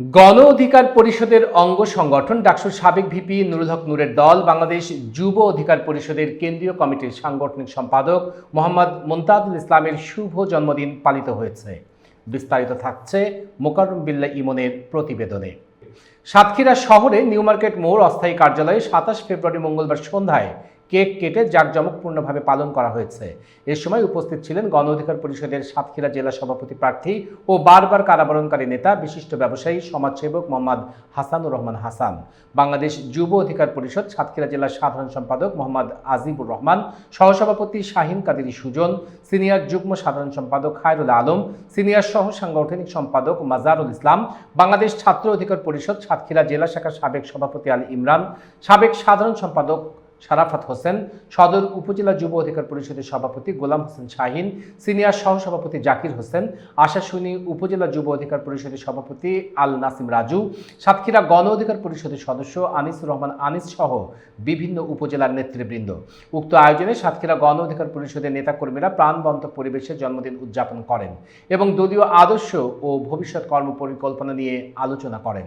গণ অধিকার পরিষদের অঙ্গ সংগঠন, ডাকসুর সাবেক ভিপি নুরুল হক নূরের দল, বাংলাদেশ যুব অধিকার পরিষদের কেন্দ্রীয় কমিটির সাংগঠনিক সম্পাদক মোহাম্মদ মুমতাজুল ইসলামের শুভ জন্মদিন পালিত হয়েছে। বিস্তারিত থাকছে মোকাররম বিল্লা ইমনের প্রতিবেদনে। সাতক্ষীরা শহরে নিউ মার্কেট মোড় অস্থায়ী কার্যালয়ে সাতাশ ফেব্রুয়ারি মঙ্গলবার সন্ধ্যায় কেক কেটে জাঁকজমকপূর্ণভাবে পালন করা হয়েছে। এ সময় উপস্থিত ছিলেন গণ অধিকার পরিষদের সাতক্ষীরা জেলা সভাপতি প্রার্থী ও বারবার কারাবরণকারী নেতা, বিশিষ্ট ব্যবসায়ী, সমাজসেবক মোহাম্মদ হাসানুর রহমান হাসান। বাংলাদেশ যুব অধিকার পরিষদ সাতক্ষীরা জেলার সাধারণ সম্পাদক মোহাম্মদ আজিবুর রহমান, সহসভাপতি শাহিন কাদেরী সুজন, সিনিয়র যুগ্ম সাধারণ সম্পাদক খায়রুল আলম, সিনিয়র সহ সাংগঠনিক সম্পাদক মাজারুল ইসলাম, বাংলাদেশ ছাত্র অধিকার পরিষদ সাতক্ষীরা জেলা শাখার সাবেক সভাপতি আলী ইমরান, সাবেক সাধারণ সম্পাদক শারাফাত হোসেন, সদর উপজেলা যুব অধিকার পরিষদের সভাপতি গোলাম হোসেন শাহিন, সিনিয়র সহসভাপতি জাকির হোসেন, আশাশুনি উপজেলা যুব অধিকার পরিষদের সভাপতি আল নাসিম রাজু, সাতক্ষীরা গণ অধিকার পরিষদের সদস্য আনিসুর রহমান আনিস সহ বিভিন্ন উপজেলার নেতৃবৃন্দ। উক্ত আয়োজনে সাতক্ষীরা গণ অধিকার পরিষদের নেতাকর্মীরা প্রাণবন্ত পরিবেশে জন্মদিন উদযাপন করেন এবং দলীয় আদর্শ ও ভবিষ্যৎ কর্মপরিকল্পনা নিয়ে আলোচনা করেন।